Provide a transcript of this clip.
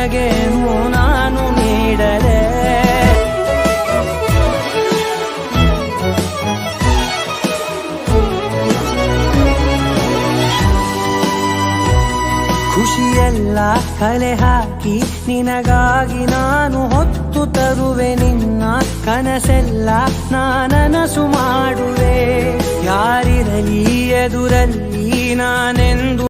ನಿನಗೇನು ನಾನು ನೀಡಲೆ ಖುಷಿಯೆಲ್ಲ ಕಲೆ ಹಾಕಿ ನಿನಗಾಗಿ ನಾನು ಹೊತ್ತು ತರುವೆ ನಿನ್ನ ಕನಸೆಲ್ಲ ನಾನನಸು ಮಾಡುವೆ. ಯಾರಿರಲಿ ಎದುರಲ್ಲಿ ನಾನೆಂದು